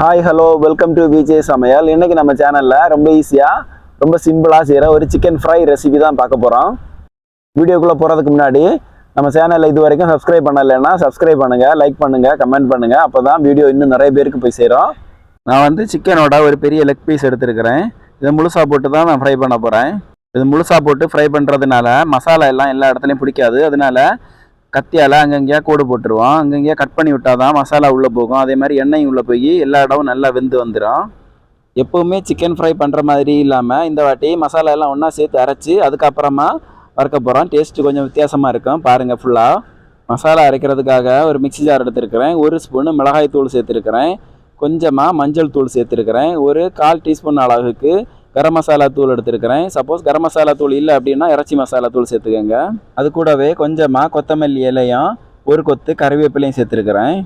Hi hello welcome to Vijay சமையல் இன்னைக்கு நம்ம சேனலில் ரொம்ப ஈஸியாக ரொம்ப சிம்பிளாக செய்கிற ஒரு சிக்கன் ஃப்ரை ரெசிபி தான் பார்க்க போகிறோம் வீடியோக்குள்ளே போகிறதுக்கு முன்னாடி நம்ம சேனலில் இது வரைக்கும் சப்ஸ்கிரைப் பண்ணலைன்னா சப்ஸ்கிரைப் பண்ணுங்கள் லைக் பண்ணுங்கள் கமெண்ட் பண்ணுங்கள் அப்போ தான் வீடியோ இன்னும் நிறைய பேருக்கு போய் சேரும். நான் வந்து சிக்கனோட ஒரு பெரிய லெக் பீஸ் எடுத்திருக்கிறேன். இதை முழுசாக போட்டு தான் நான் ஃப்ரை பண்ண போகிறேன் இது முழுசாக போட்டு ஃப்ரை பண்ணுறதுனால மசாலா எல்லாம் எல்லா இடத்துலையும் பிடிக்காது. அதனால கத்தியால் அங்கங்கேயா கோடு போட்டுருவோம் அங்கங்கேயா கட் பண்ணி விட்டால் தான் மசாலா உள்ளே போகும். அதே மாதிரி எண்ணெயும் உள்ளே போய் எல்லா இடமும் நல்லா வெந்து வந்துடும் எப்போவுமே சிக்கன் ஃப்ரை பண்ணுற மாதிரி இல்லாமல் இந்த வாட்டி மசாலா எல்லாம் ஒன்றா சேர்த்து அரைச்சி அதுக்கப்புறமா வறுக்க போகிறோம் டேஸ்ட்டு கொஞ்சம் வித்தியாசமாக இருக்கும். பாருங்கள் ஃபுல்லாக மசாலா அரைக்கிறதுக்காக ஒரு மிக்ஸி ஜார் எடுத்துருக்கிறேன். ஒரு ஸ்பூனு மிளகாய் தூள் சேர்த்துருக்கிறேன். கொஞ்சமாக மஞ்சள் தூள் சேர்த்துருக்கிறேன். ஒரு கால் டீஸ்பூன் அளவுக்கு கரம் மசாலா தூள் எடுத்துருக்கிறேன். சப்போஸ் கரம் மசாலா தூள் இல்லை அப்படின்னா இறைச்சி மசாலா தூள் சேர்த்துக்கோங்க. அது கூடவே கொஞ்சமாக கொத்தமல்லி இலையும் ஒரு கொத்து கறிவேப்பிலையும் சேர்த்துருக்கிறேன்.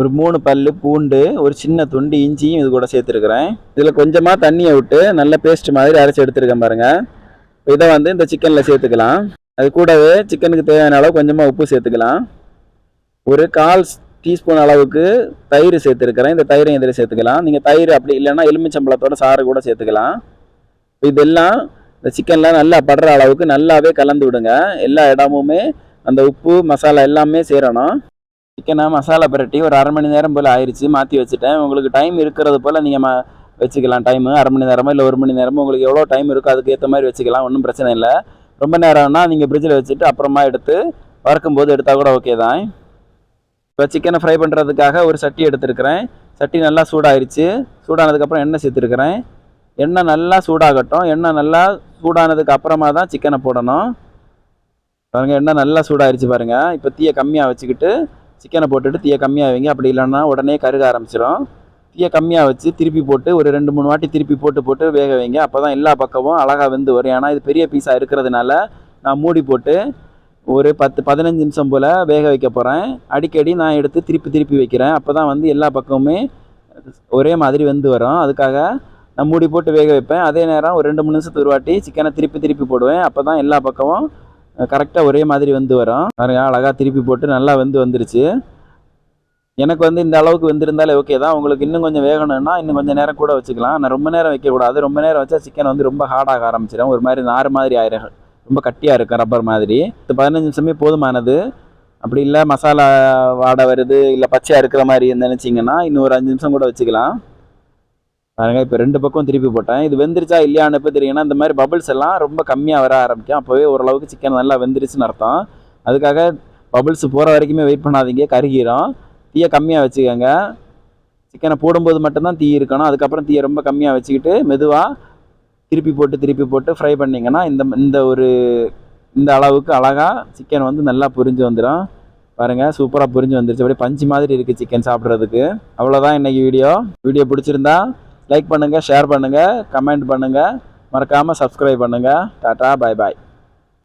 ஒரு மூணு பல் பூண்டு ஒரு சின்ன துண்டு இஞ்சியும் இது கூட சேர்த்துருக்குறேன். இதில் கொஞ்சமாக தண்ணியை விட்டு நல்ல பேஸ்ட் மாதிரி அரைச்சி எடுத்துருக்கேன் பாருங்கள் இதை வந்து இந்த சிக்கனில் சேர்த்துக்கலாம். அது கூடவே சிக்கனுக்கு தேவையான அளவு கொஞ்சமாக உப்பு சேர்த்துக்கலாம். ஒரு கால் டீஸ்பூன் அளவுக்கு தயிர் சேர்த்துருக்கிறேன். இந்த தயிரையும் இதில் சேர்த்துக்கலாம். நீங்கள் தயிர் அப்படி இல்லைன்னா எலுமிச்சம்பழத்தோட சாறு கூட சேர்த்துக்கலாம். இதெல்லாம் இந்த சிக்கன்லாம் நல்லா படுற அளவுக்கு நல்லாவே கலந்து விடுங்க. எல்லா இடமுமே அந்த உப்பு மசாலா எல்லாமே சேரணும். சிக்கனை மசாலா பிரட்டி ஒரு அரை மணி நேரம் போல் ஆயிடுச்சு மாற்றி வச்சுட்டேன். உங்களுக்கு டைம் இருக்கிறது போல் நீங்கள் ம வச்சுக்கலாம். டைமு அரை மணி நேரமோ இல்லை ஒரு மணி நேரமோ உங்களுக்கு எவ்வளோ டைம் இருக்கோ அதுக்கு ஏற்ற மாதிரி வச்சுக்கலாம். ஒன்றும் பிரச்சனை இல்லை. ரொம்ப நேரம்னா நீங்கள் ஃப்ரிட்ஜில் வச்சுட்டு அப்புறமா எடுத்து வறுக்கும் போது எடுத்தால் கூட ஓகே தான். இப்போ சிக்கனை ஃப்ரை பண்ணுறதுக்காக ஒரு சட்டி எடுத்துருக்கிறேன். சட்டி நல்லா சூடாயிருச்சு. சூடானதுக்கப்புறம் எண்ணெய் சேர்த்துருக்கிறேன். எண்ணெய் நல்லா சூடாகட்டும். எண்ணெய் நல்லா சூடானதுக்கு அப்புறமா தான் சிக்கனை போடணும். பாருங்கள் எண்ணெய் நல்லா சூடாயிருச்சு பாருங்கள் இப்போ தீயை கம்மியாக வச்சுக்கிட்டு சிக்கனை போட்டுட்டு தீயை கம்மியாக வைங்க. அப்படி இல்லைன்னா உடனே கருக ஆரம்பிச்சிடும் தீயை கம்மியாக வச்சு திருப்பி போட்டு ஒரு ரெண்டு மூணு வாட்டி திருப்பி போட்டு போட்டு வேக வைங்க. அப்போ தான் எல்லா பக்கமும் அழகாக வெந்து வரும் ஏன்னா இது பெரிய பீஸாக இருக்கிறதுனால நான் மூடி போட்டு ஒரு பத்து பதினஞ்சு நிமிஷம் போல் வேக வைக்க போகிறேன் அடிக்கடி நான் எடுத்து திருப்பி திருப்பி வைக்கிறேன். அப்போ தான் வந்து எல்லா பக்கமுமே ஒரே மாதிரி வெந்து வரும். அதுக்காக நான் மூடி போட்டு வேக வைப்பேன். அதே நேரம் ஒரு ரெண்டு மூணு நிமிஷத்துக்கு ஒரு வாட்டி சிக்கனை திருப்பி திருப்பி போடுவேன். அப்போ தான் எல்லா பக்கமும் கரெக்டாக ஒரே மாதிரி வந்து வரும். பாருங்க அழகாக திருப்பி போட்டு நல்லா வந்து வந்துருச்சு. எனக்கு வந்து இந்த அளவுக்கு வெந்திருந்தாலே ஓகே தான். உங்களுக்கு இன்னும் கொஞ்சம் வேகணும்னா இன்னும் கொஞ்சம் நேரம் கூட வச்சுக்கலாம். நான் ரொம்ப நேரம் வைக்கக்கூடாது ரொம்ப நேரம் வச்சா சிக்கன் வந்து ரொம்ப ஹார்டாக ஆரம்பிச்சிடும். ஒரு மாதிரி நார் மாதிரி ஆயிரும். ரொம்ப கட்டியாக இருக்கும் ரப்பர் மாதிரி. இந்த பதினஞ்சு நிமிஷமே போதுமானது. அப்படி இல்லை மசாலா வாடை வருது இல்லை பச்சையாக இருக்கிற மாதிரி நினச்சிங்கன்னா இன்னும் ஒரு அஞ்சு நிமிஷம் கூட வச்சுக்கலாம். பாருங்க இப்போ ரெண்டு பக்கம் திருப்பி போட்டேன். இது வெந்துருச்சா இல்லையான்னு இப்போ தெரியுங்கன்னா இந்த மாதிரி பபிள்ஸ் எல்லாம் ரொம்ப கம்மியாக வர ஆரம்பிக்கும். அப்போவே ஓரளவுக்கு சிக்கன் நல்லா வெந்துருச்சுன்னு அர்த்தம். அதுக்காக பபிள்ஸ் போகிற வரைக்குமே வெயிட் பண்ணாதீங்க. கருகிரும். தீயை கம்மியாக வச்சுக்கோங்க. சிக்கனை போடும்போது மட்டும்தான் தீ இருக்கணும். அதுக்கப்புறம் தீயை ரொம்ப கம்மியாக வச்சுக்கிட்டு மெதுவாக திருப்பி போட்டு திருப்பி போட்டு ஃப்ரை பண்ணிங்கன்னா இந்த இந்த ஒரு இந்த அளவுக்கு அழகாக சிக்கன் வந்து நல்லா புரிஞ்சு வந்துடும் பாருங்கள் சூப்பராக புரிஞ்சு வந்துருச்சு. அப்படியே பஞ்சு மாதிரி இருக்குது சிக்கன் சாப்பிட்றதுக்கு. அவ்வளோதான் இன்றைக்கி வீடியோ வீடியோ பிடிச்சிருந்தா லைக் பண்ணுங்கள் ஷேர் பண்ணுங்கள் கமெண்ட் பண்ணுங்கள் மறக்காமல் சப்ஸ்கிரைப் பண்ணுங்கள் டாட்டா பாய் பாய்